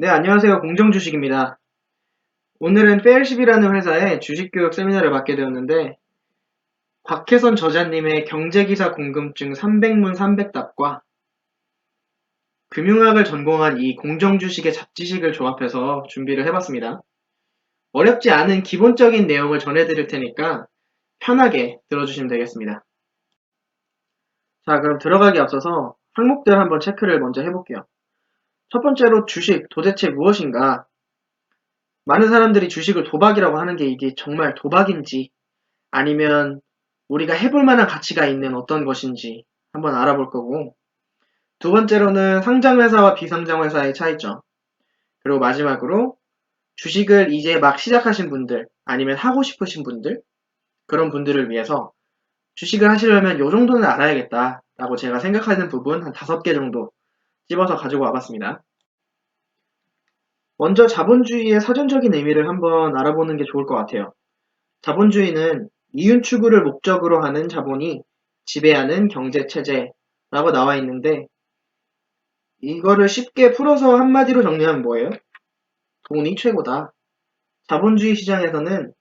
네, 안녕하세요. 공정주식입니다. 오늘은 페일십이라는 회사의 주식교육 세미나를 맡게 되었는데, 곽혜선 저자님의 경제기사 궁금증 300문 300답과 금융학을 전공한 이 공정주식의 잡지식을 조합해서 준비를 해봤습니다. 어렵지 않은 기본적인 내용을 전해드릴 테니까 편하게 들어주시면 되겠습니다. 자, 그럼 들어가기 앞서서 항목들 한번 체크를 먼저 해볼게요. 첫 번째로 주식 도대체 무엇인가? 많은 사람들이 주식을 도박이라고 하는 게 이게 정말 도박인지 아니면 우리가 해볼 만한 가치가 있는 어떤 것인지 한번 알아볼 거고 두 번째로는 상장회사와 비상장회사의 차이점 그리고 마지막으로 주식을 이제 막 시작하신 분들 아니면 하고 싶으신 분들 그런 분들을 위해서 주식을 하시려면 요 정도는 알아야겠다 라고 제가 생각하는 부분 한 다섯 개 정도 찝어서 가지고 와봤습니다. 먼저 자본주의의 사전적인 의미를 한번 알아보는 게 좋을 것 같아요. 자본주의는 이윤 추구를 목적으로 하는 자본이 지배하는 경제 체제라고 나와 있는데 이거를 쉽게 풀어서 한마디로 정리하면 뭐예요? 돈이 최고다. 자본주의 시장에서는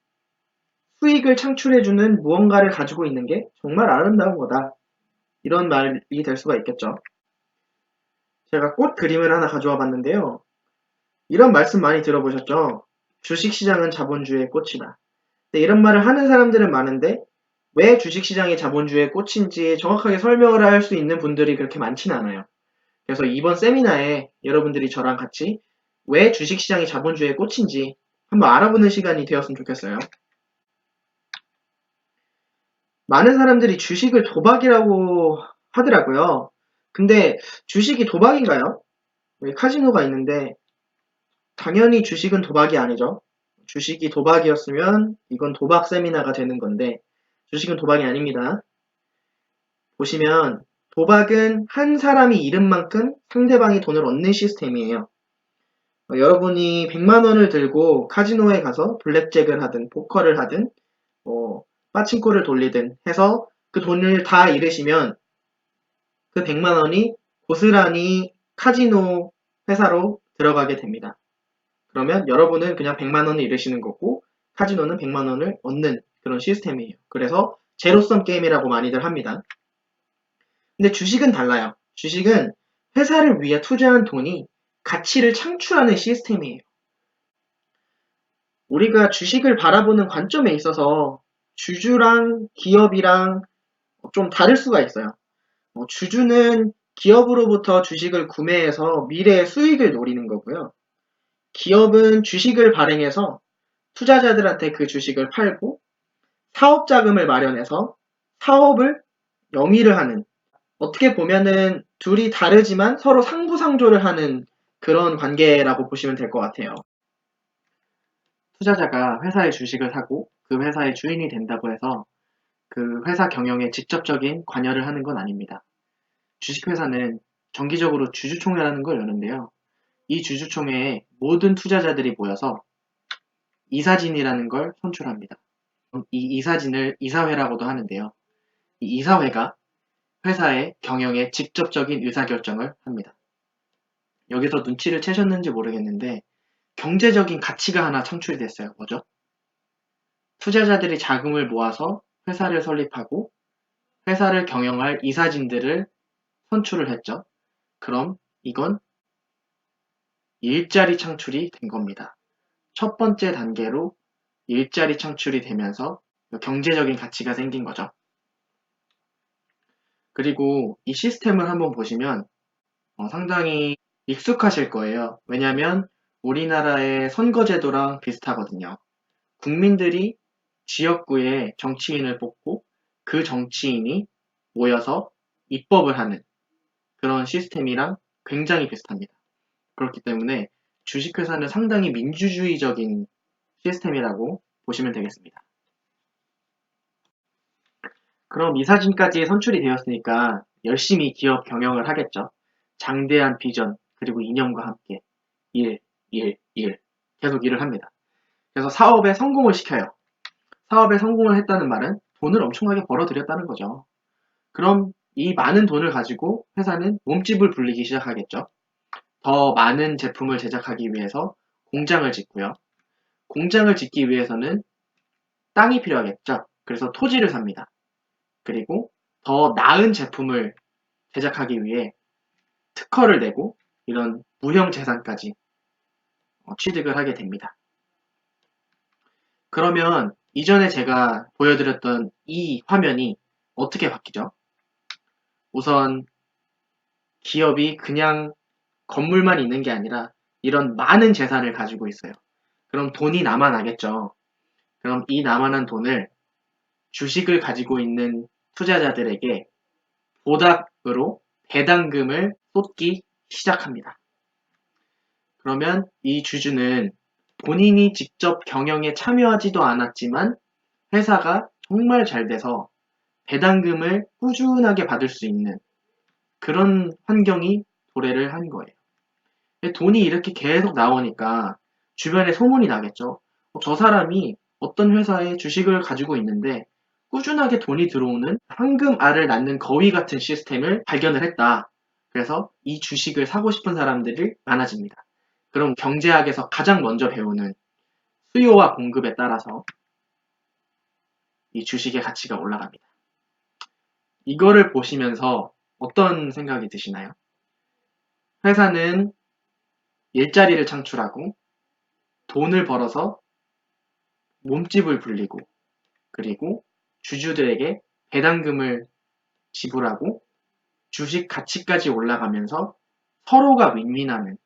수익을 창출해주는 무언가를 가지고 있는 게 정말 아름다운 거다. 이런 말이 될 수가 있겠죠. 제가 꽃 그림을 하나 가져와 봤는데요. 이런 말씀 많이 들어보셨죠? 주식시장은 자본주의의 꽃이다. 이런 말을 하는 사람들은 많은데 왜 주식시장이 자본주의의 꽃인지 정확하게 설명을 할 수 있는 분들이 그렇게 많지는 않아요. 그래서 이번 세미나에 여러분들이 저랑 같이 왜 주식시장이 자본주의의 꽃인지 한번 알아보는 시간이 되었으면 좋겠어요. 많은 사람들이 주식을 도박이라고 하더라고요. 근데 주식이 도박인가요? 카지노가 있는데 당연히 주식은 도박이 아니죠. 주식이 도박이었으면 이건 도박 세미나가 되는 건데 주식은 도박이 아닙니다. 보시면 도박은 한 사람이 잃은 만큼 상대방이 돈을 얻는 시스템이에요. 어, 여러분이 100만 원을 들고 카지노에 가서 블랙잭을 하든 포커를 하든 뭐 빠친코를 돌리든 해서 그 돈을 다 잃으시면 그 100만 원이 고스란히 카지노 회사로 들어가게 됩니다. 그러면 여러분은 그냥 100만 원을 잃으시는 거고 카지노는 100만 원을 얻는 그런 시스템이에요. 그래서 제로섬 게임이라고 많이들 합니다. 근데 주식은 달라요. 주식은 회사를 위해 투자한 돈이 가치를 창출하는 시스템이에요. 우리가 주식을 바라보는 관점에 있어서 주주랑 기업이랑 좀 다를 수가 있어요. 어, 주주는 기업으로부터 주식을 구매해서 미래의 수익을 노리는 거고요. 기업은 주식을 발행해서 투자자들한테 그 주식을 팔고 사업 자금을 마련해서 사업을 영위를 하는 어떻게 보면은 둘이 다르지만 서로 상부상조를 하는 그런 관계라고 보시면 될 것 같아요. 투자자가 회사의 주식을 사고 그 회사의 주인이 된다고 해서 그 회사 경영에 직접적인 관여를 하는 건 아닙니다. 주식회사는 정기적으로 주주총회라는 걸 여는데요. 이 주주총회에 모든 투자자들이 모여서 이사진이라는 걸 선출합니다. 이 이사진을 이사회라고도 하는데요. 이 이사회가 회사의 경영에 직접적인 의사결정을 합니다. 여기서 눈치를 채셨는지 모르겠는데 경제적인 가치가 하나 창출이 됐어요. 뭐죠? 투자자들이 자금을 모아서 회사를 설립하고 회사를 경영할 이사진들을 선출을 했죠. 그럼 이건 일자리 창출이 된 겁니다. 첫 번째 단계로 일자리 창출이 되면서 경제적인 가치가 생긴 거죠. 그리고 이 시스템을 한번 보시면 어, 상당히 익숙하실 거예요. 왜냐하면 우리나라의 선거제도랑 비슷하거든요. 국민들이 지역구에 정치인을 뽑고 그 정치인이 모여서 입법을 하는 그런 시스템이랑 굉장히 비슷합니다. 그렇기 때문에 주식회사는 상당히 민주주의적인 시스템이라고 보시면 되겠습니다. 그럼 이 사진까지 선출이 되었으니까 열심히 기업 경영을 하겠죠. 장대한 비전 그리고 이념과 함께 일, 일, 일 계속 일을 합니다. 그래서 사업에 성공을 시켜요. 사업에 성공을 했다는 말은 돈을 엄청나게 벌어들였다는 거죠. 그럼 이 많은 돈을 가지고 회사는 몸집을 불리기 시작하겠죠. 더 많은 제품을 제작하기 위해서 공장을 짓고요. 공장을 짓기 위해서는 땅이 필요하겠죠. 그래서 토지를 삽니다. 그리고 더 나은 제품을 제작하기 위해 특허를 내고 이런 무형 재산까지 어, 취득을 하게 됩니다. 그러면 이전에 제가 보여드렸던 이 화면이 어떻게 바뀌죠? 우선 기업이 그냥 건물만 있는 게 아니라 이런 많은 재산을 가지고 있어요. 그럼 돈이 남아나겠죠. 그럼 이 남아난 돈을 주식을 가지고 있는 투자자들에게 보답으로 배당금을 쏟기 시작합니다. 그러면 이 주주는 본인이 직접 경영에 참여하지도 않았지만 회사가 정말 잘 돼서 배당금을 꾸준하게 받을 수 있는 그런 환경이 도래를 한 거예요. 돈이 이렇게 계속 나오니까 주변에 소문이 나겠죠. 어, 저 사람이 어떤 회사에 주식을 가지고 있는데 꾸준하게 돈이 들어오는 황금알을 낳는 거위 같은 시스템을 발견을 했다. 그래서 이 주식을 사고 싶은 사람들이 많아집니다. 그럼 경제학에서 가장 먼저 배우는 수요와 공급에 따라서 이 주식의 가치가 올라갑니다. 이거를 보시면서 어떤 생각이 드시나요? 회사는 일자리를 창출하고 돈을 벌어서 몸집을 불리고 그리고 주주들에게 배당금을 지불하고 주식 가치까지 올라가면서 서로가 윈윈하는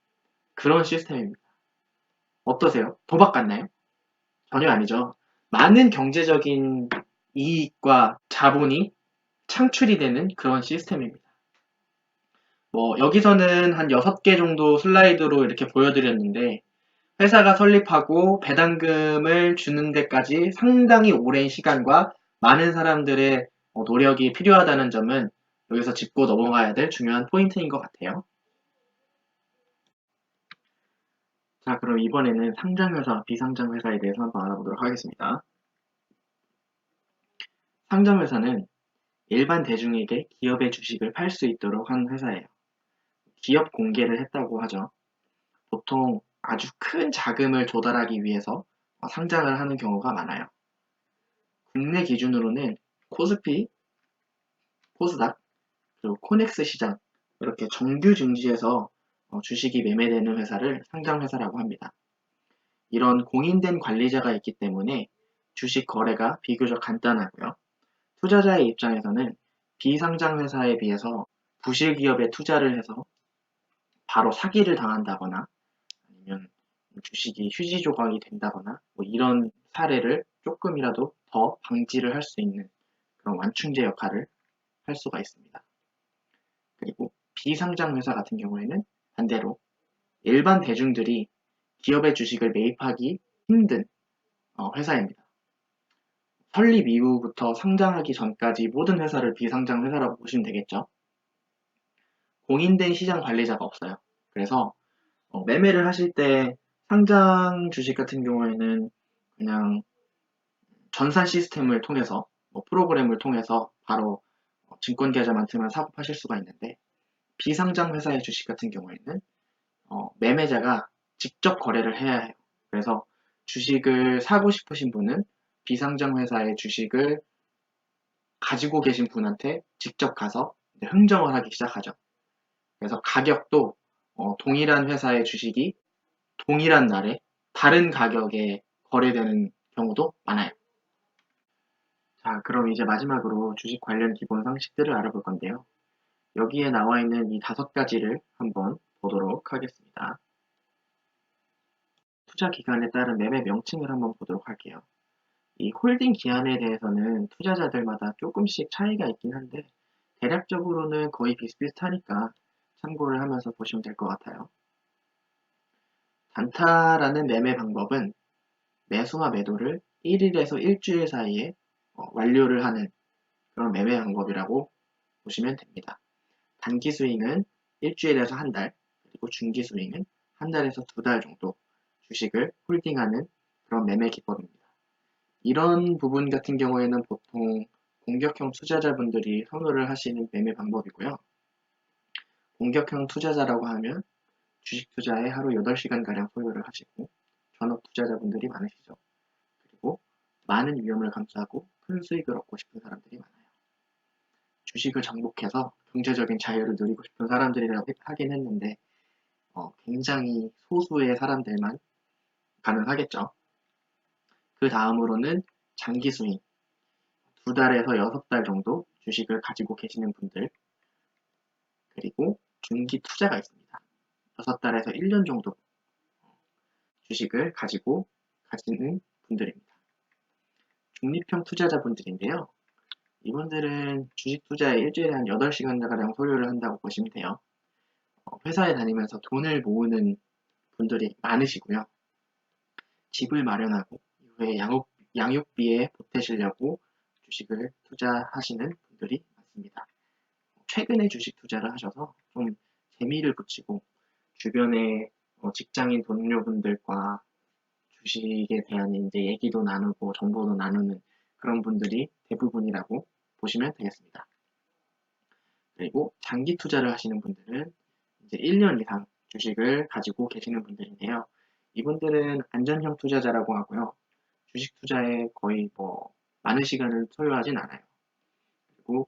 그런 시스템입니다. 어떠세요? 도박 같나요? 전혀 아니죠. 많은 경제적인 이익과 자본이 창출이 되는 그런 시스템입니다. 뭐 여기서는 한 6개 정도 슬라이드로 이렇게 보여드렸는데 회사가 설립하고 배당금을 주는 데까지 상당히 오랜 시간과 많은 사람들의 어, 노력이 필요하다는 점은 여기서 짚고 넘어가야 될 중요한 포인트인 것 같아요. 자, 그럼 이번에는 상장회사, 비상장회사에 대해서 한번 알아보도록 하겠습니다. 상장회사는 일반 대중에게 기업의 주식을 팔 수 있도록 한 회사예요. 기업 공개를 했다고 하죠. 보통 아주 큰 자금을 조달하기 위해서 상장을 하는 경우가 많아요. 국내 기준으로는 코스피, 코스닥, 그리고 코넥스 시장 이렇게 정규 증시에서 어, 주식이 매매되는 회사를 상장회사라고 합니다. 이런 공인된 관리자가 있기 때문에 주식 거래가 비교적 간단하고요. 투자자의 입장에서는 비상장 회사에 비해서 부실 기업에 투자를 해서 바로 사기를 당한다거나 아니면 주식이 휴지 조각이 된다거나 뭐 이런 사례를 조금이라도 더 방지를 할 수 있는 그런 완충제 역할을 할 수가 있습니다. 그리고 비상장 회사 같은 경우에는 반대로 일반 대중들이 기업의 주식을 매입하기 힘든 어, 회사입니다. 설립 이후부터 상장하기 전까지 모든 회사를 비상장 회사라고 보시면 되겠죠. 공인된 시장 관리자가 없어요. 그래서 어, 매매를 하실 때 상장 주식 같은 경우에는 그냥 전산 시스템을 통해서 뭐 프로그램을 통해서 바로 어, 증권 계좌만 틀면 사고 파실 수가 있는데 비상장 회사의 주식 같은 경우에는 어, 매매자가 직접 거래를 해야 해요. 그래서 주식을 사고 싶으신 분은 비상장 회사의 주식을 가지고 계신 분한테 직접 가서 흥정을 하기 시작하죠. 그래서 가격도 어, 동일한 회사의 주식이 동일한 날에 다른 가격에 거래되는 경우도 많아요. 자, 그럼 이제 마지막으로 주식 관련 기본 상식들을 알아볼 건데요. 여기에 나와 있는 이 다섯 가지를 한번 보도록 하겠습니다. 투자 기간에 따른 매매 명칭을 한번 보도록 할게요. 이 홀딩 기한에 대해서는 투자자들마다 조금씩 차이가 있긴 한데 대략적으로는 거의 비슷비슷하니까 참고를 하면서 보시면 될 것 같아요. 단타라는 매매 방법은 매수와 매도를 1일에서 일주일 사이에 어, 완료를 하는 그런 매매 방법이라고 보시면 됩니다. 단기 스윙은 일주일에서 한 달, 그리고 중기 스윙은 한 달에서 두 달 정도 주식을 홀딩하는 그런 매매 기법입니다. 이런 부분 같은 경우에는 보통 공격형 투자자분들이 선호를 하시는 매매 방법이고요. 공격형 투자자라고 하면 주식 투자에 하루 8시간가량 소요를 하시고 전업 투자자분들이 많으시죠. 그리고 많은 위험을 감수하고 큰 수익을 얻고 싶은 사람들이 많아요. 주식을 정복해서 경제적인 자유를 누리고 싶은 사람들이라고 하긴 했는데 어, 굉장히 소수의 사람들만 가능하겠죠. 그 다음으로는 장기 수익, 두 달에서 여섯 달 정도 주식을 가지고 계시는 분들, 그리고 중기 투자가 있습니다. 여섯 달에서 1년 정도 주식을 가지고 가지는 분들입니다. 중립형 투자자분들인데요. 이분들은 주식 투자에 일주일에 한 8시간가량 소요를 한다고 보시면 돼요. 어, 회사에 다니면서 돈을 모으는 분들이 많으시고요. 집을 마련하고 이후에 양육, 양육비에 보태시려고 주식을 투자하시는 분들이 많습니다. 최근에 주식 투자를 하셔서 좀 재미를 붙이고 주변에 어, 직장인 동료분들과 주식에 대한 이제 얘기도 나누고 정보도 나누는 그런 분들이 대부분이라고 보시면 되겠습니다. 그리고 장기 투자를 하시는 분들은 이제 1년 이상 주식을 가지고 계시는 분들인데요. 이분들은 안전형 투자자라고 하고요. 주식 투자에 거의 뭐 많은 시간을 소요하진 않아요. 그리고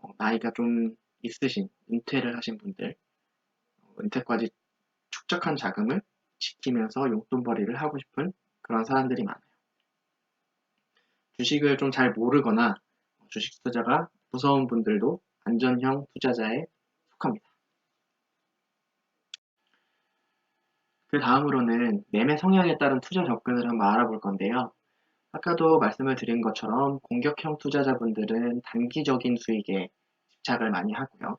어, 나이가 좀 있으신 은퇴를 하신 분들, 어, 은퇴까지 축적한 자금을 지키면서 용돈벌이를 하고 싶은 그런 사람들이 많아요. 주식을 좀 잘 모르거나 주식 투자가 무서운 분들도 안전형 투자자에 속합니다. 그 다음으로는 매매 성향에 따른 투자 접근을 한번 알아볼 건데요. 아까도 말씀을 드린 것처럼 공격형 투자자분들은 단기적인 수익에 집착을 많이 하고요.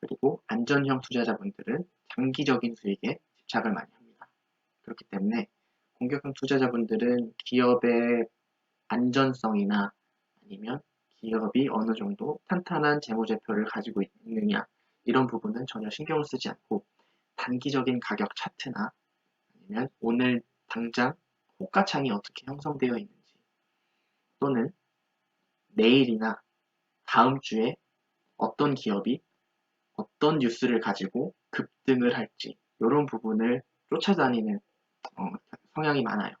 그리고 안전형 투자자분들은 장기적인 수익에 집착을 많이 합니다. 그렇기 때문에 공격형 투자자분들은 기업의 안전성이나 아니면 기업이 어느 정도 탄탄한 재무제표를 가지고 있느냐 이런 부분은 전혀 신경을 쓰지 않고 단기적인 가격 차트나 아니면 오늘 당장 호가창이 어떻게 형성되어 있는지 또는 내일이나 다음 주에 어떤 기업이 어떤 뉴스를 가지고 급등을 할지 이런 부분을 쫓아다니는 어, 성향이 많아요.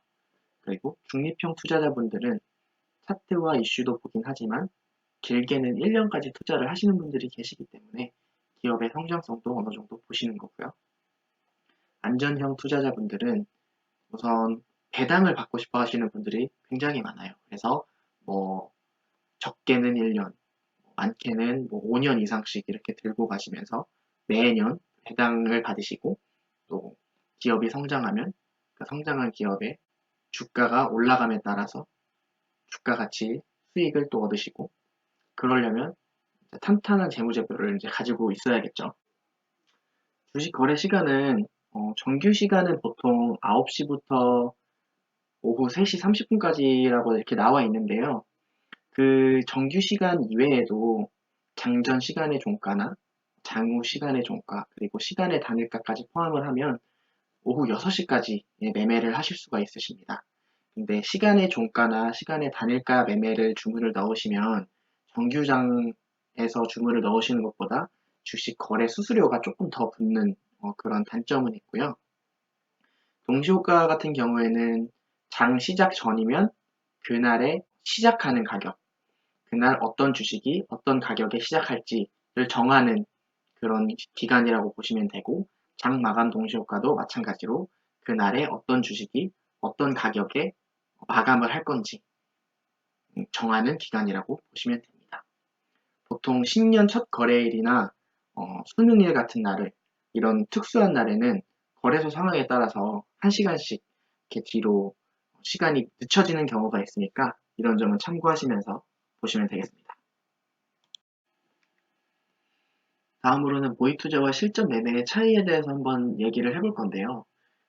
그리고 중립형 투자자분들은 차트와 이슈도 보긴 하지만 길게는 1년까지 투자를 하시는 분들이 계시기 때문에 기업의 성장성도 어느 정도 보시는 거고요. 안전형 투자자분들은 우선 배당을 받고 싶어 하시는 분들이 굉장히 많아요. 그래서 뭐 적게는 1년, 많게는 뭐 5년 이상씩 이렇게 들고 가시면서 매년 배당을 받으시고 또 기업이 성장하면 그 성장한 기업의 주가가 올라감에 따라서 주가 가치 수익을 또 얻으시고 그러려면 탄탄한 재무제표를 이제 가지고 있어야겠죠. 주식 거래 시간은 어, 정규 시간은 보통 9시부터 오후 3시 30분까지라고 이렇게 나와 있는데요. 그 정규 시간 이외에도 장전 시간의 종가나 장후 시간의 종가 그리고 시간의 단일가까지 포함을 하면 오후 6시까지 매매를 하실 수가 있으십니다. 근데 시간의 종가나 시간의 단일가 매매를 주문을 넣으시면 정규장에서 주문을 넣으시는 것보다 주식 거래 수수료가 조금 더 붙는 어, 그런 단점은 있고요. 동시호가 같은 경우에는 장 시작 전이면 그날에 시작하는 가격, 그날 어떤 주식이 어떤 가격에 시작할지를 정하는 그런 기간이라고 보시면 되고 장 마감 동시효과도 마찬가지로 그날에 어떤 주식이 어떤 가격에 마감을 할 건지 정하는 기간이라고 보시면 됩니다. 보통 신년 첫 거래일이나 어, 수능일 같은 날을 이런 특수한 날에는 거래소 상황에 따라서 1시간씩 이렇게 뒤로 시간이 늦춰지는 경우가 있으니까 이런 점은 참고하시면서 보시면 되겠습니다. 다음으로는 모의 투자와 실전 매매의 차이에 대해서 한번 얘기를 해볼 건데요.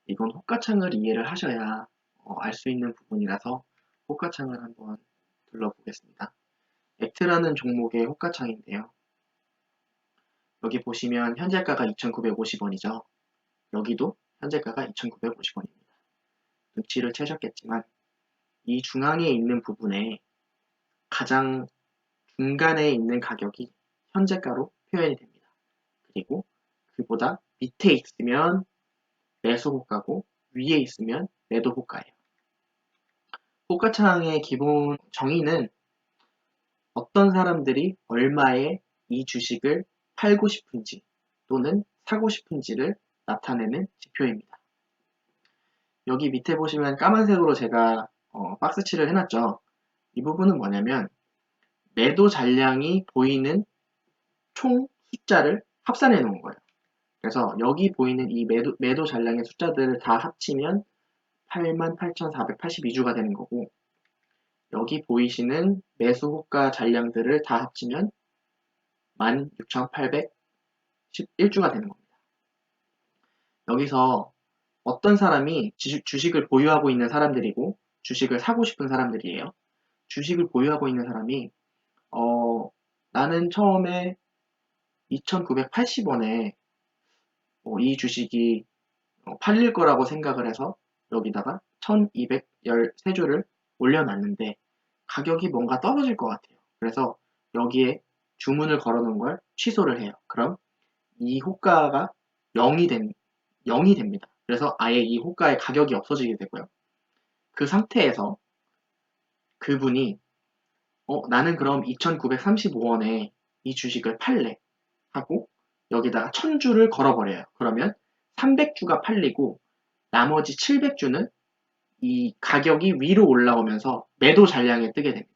이건 호가창을 이해를 하셔야 어, 알수 있는 부분이라서 호가창을 한번 둘러보겠습니다. 액트라는 종목의 호가창인데요. 여기 보시면 현재가가 2,950원이죠. 여기도 현재가가 2,950원입니다. 눈치를 채셨겠지만 이 중앙에 있는 부분에 가장 중간에 있는 가격이 현재가로 표현이 됩니다. 그리고 그보다 밑에 있으면 매수 호가고 위에 있으면 매도 호가예요. 호가창의 기본 정의는 어떤 사람들이 얼마에 이 주식을 팔고 싶은지 또는 사고 싶은지를 나타내는 지표입니다. 여기 밑에 보시면 까만색으로 제가 어, 박스칠을 해놨죠. 이 부분은 뭐냐면 매도 잔량이 보이는 총 숫자를 합산해 놓은 거예요. 그래서 여기 보이는 이 매도, 매도 잔량의 숫자들을 다 합치면 88,482주가 되는 거고 여기 보이시는 매수 호가 잔량들을 다 합치면 16,811주가 되는 겁니다. 여기서 어떤 사람이 주식을 보유하고 있는 사람들이고 주식을 사고 싶은 사람들이에요. 주식을 보유하고 있는 사람이 어, 나는 처음에 2,980원에 어, 이 주식이 어, 팔릴 거라고 생각을 해서 여기다가 1,213주를 올려놨는데 가격이 뭔가 떨어질 것 같아요. 그래서 여기에 주문을 걸어놓은 걸 취소를 해요. 그럼 이 호가가 0이 된, 0이 됩니다. 그래서 아예 이 호가의 가격이 없어지게 되고요. 그 상태에서 그분이 어, 나는 그럼 2,935원에 이 주식을 팔래 하고 여기다가 1000주를 걸어버려요. 그러면 300주가 팔리고 나머지 700주는 이 가격이 위로 올라오면서 매도 잔량에 뜨게 됩니다.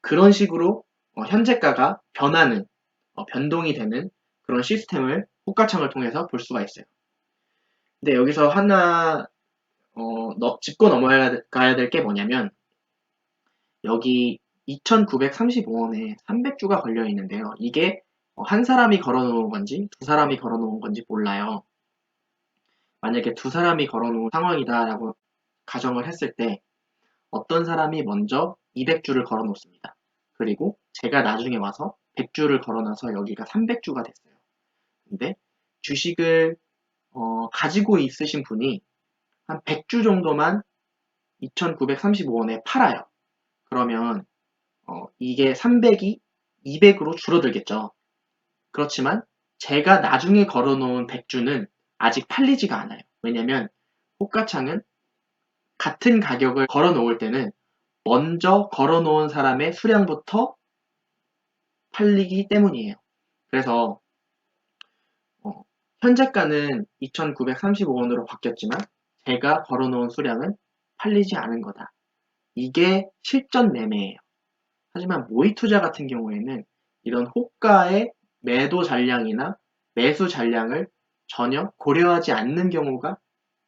그런 식으로 어, 현재가가 변하는, 어, 변동이 되는 그런 시스템을 호가창을 통해서 볼 수가 있어요. 근데 여기서 하나 어, 짚고 넘어가야 될 게 뭐냐면 여기 2,935원에 300주가 걸려 있는데요. 이게 한 사람이 걸어놓은 건지 두 사람이 걸어놓은 건지 몰라요. 만약에 두 사람이 걸어놓은 상황이다라고 가정을 했을 때 어떤 사람이 먼저 200주를 걸어놓습니다. 그리고 제가 나중에 와서 100주를 걸어놔서 여기가 300주가 됐어요. 근데 주식을 어, 가지고 있으신 분이 한 100주 정도만 2,935원에 팔아요. 그러면 어, 이게 300이 200으로 줄어들겠죠. 그렇지만 제가 나중에 걸어놓은 100주는 아직 팔리지가 않아요. 왜냐면 호가창은 같은 가격을 걸어놓을 때는 먼저 걸어놓은 사람의 수량부터 팔리기 때문이에요. 그래서 어, 현재가는 2,935원으로 바뀌었지만 제가 걸어놓은 수량은 팔리지 않은 거다. 이게 실전 매매예요. 하지만 모의 투자 같은 경우에는 이런 호가의 매도 잔량이나 매수 잔량을 전혀 고려하지 않는 경우가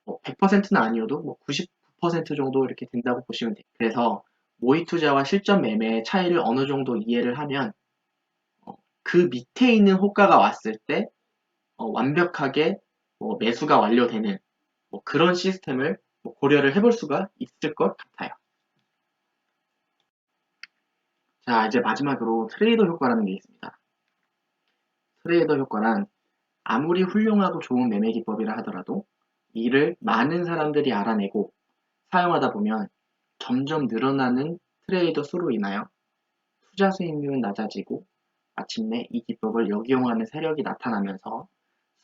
뭐 100%는 아니어도 뭐99% 정도 이렇게 된다고 보시면 돼요. 그래서 모의 투자와 실전 매매의 차이를 어느 정도 이해를 하면 어, 그 밑에 있는 호가가 왔을 때 어, 완벽하게 뭐 매수가 완료되는 뭐 그런 시스템을 뭐 고려를 해볼 수가 있을 것 같아요. 자, 이제 마지막으로 트레이더 효과라는 게 있습니다. 트레이더 효과란 아무리 훌륭하고 좋은 매매 기법이라 하더라도 이를 많은 사람들이 알아내고 사용하다 보면 점점 늘어나는 트레이더 수로 인하여 투자 수익률은 낮아지고 마침내 이 기법을 역이용하는 세력이 나타나면서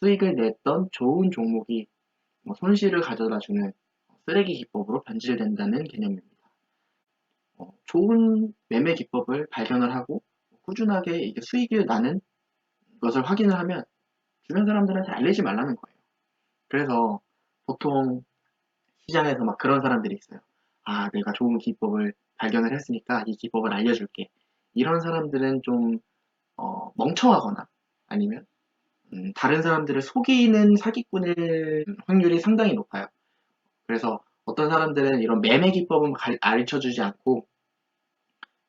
수익을 냈던 좋은 종목이 뭐 손실을 가져다주는 쓰레기 기법으로 변질된다는 개념입니다. 어, 좋은 매매 기법을 발견을 하고 꾸준하게 이게 수익이 나는 것을 확인을 하면 주변 사람들한테 알리지 말라는 거예요. 그래서 보통 시장에서 막 그런 사람들이 있어요. 아, 내가 좋은 기법을 발견을 했으니까 이 기법을 알려줄게. 이런 사람들은 좀 어, 멍청하거나 아니면 음, 다른 사람들을 속이는 사기꾼일 확률이 상당히 높아요. 그래서 어떤 사람들은 이런 매매 기법은 가르쳐 주지 않고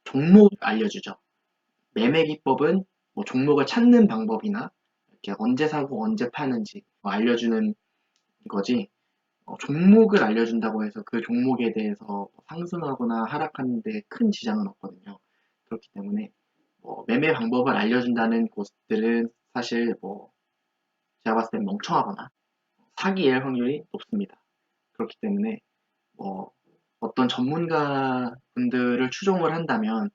종목 알려주죠. 매매 기법은 뭐 종목을 찾는 방법이나 이렇게 언제 사고 언제 파는지 뭐 알려주는 거지 어, 종목을 알려준다고 해서 그 종목에 대해서 상승하거나 하락하는데 큰 지장은 없거든요. 그렇기 때문에 뭐 매매 방법을 알려준다는 곳들은 사실 뭐 제가 봤을 땐 멍청하거나 사기일 확률이 높습니다. 그렇기 때문에 뭐 어떤 전문가 분들을 추종을 한다면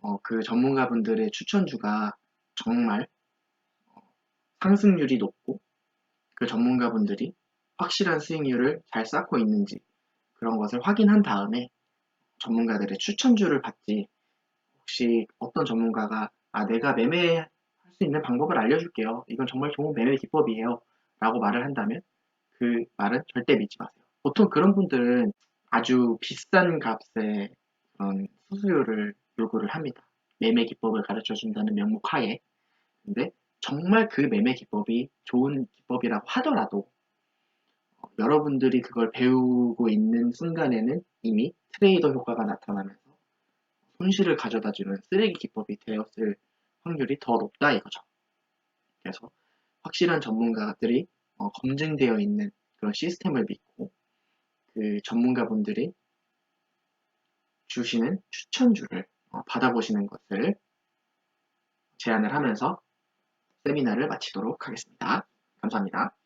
어, 그 전문가 분들의 추천주가 정말 어, 상승률이 높고 그 전문가 분들이 확실한 수익률을 잘 쌓고 있는지 그런 것을 확인한 다음에 전문가들의 추천주를 받지 혹시 어떤 전문가가 아 내가 매매할 수 있는 방법을 알려줄게요. 이건 정말 좋은 매매 기법이에요. 라고 말을 한다면 그 말은 절대 믿지 마세요. 보통 그런 분들은 아주 비싼 값의 그런 수수료를 요구를 합니다. 매매 기법을 가르쳐 준다는 명목 하에. 근데 정말 그 매매 기법이 좋은 기법이라고 하더라도 어, 여러분들이 그걸 배우고 있는 순간에는 이미 트레이더 효과가 나타나면서 손실을 가져다 주는 쓰레기 기법이 되었을 확률이 더 높다 이거죠. 그래서 확실한 전문가들이 어, 검증되어 있는 그런 시스템을 믿고 그 전문가분들이 주시는 추천주를 어, 받아보시는 것을 제안을 하면서 세미나를 마치도록 하겠습니다. 감사합니다.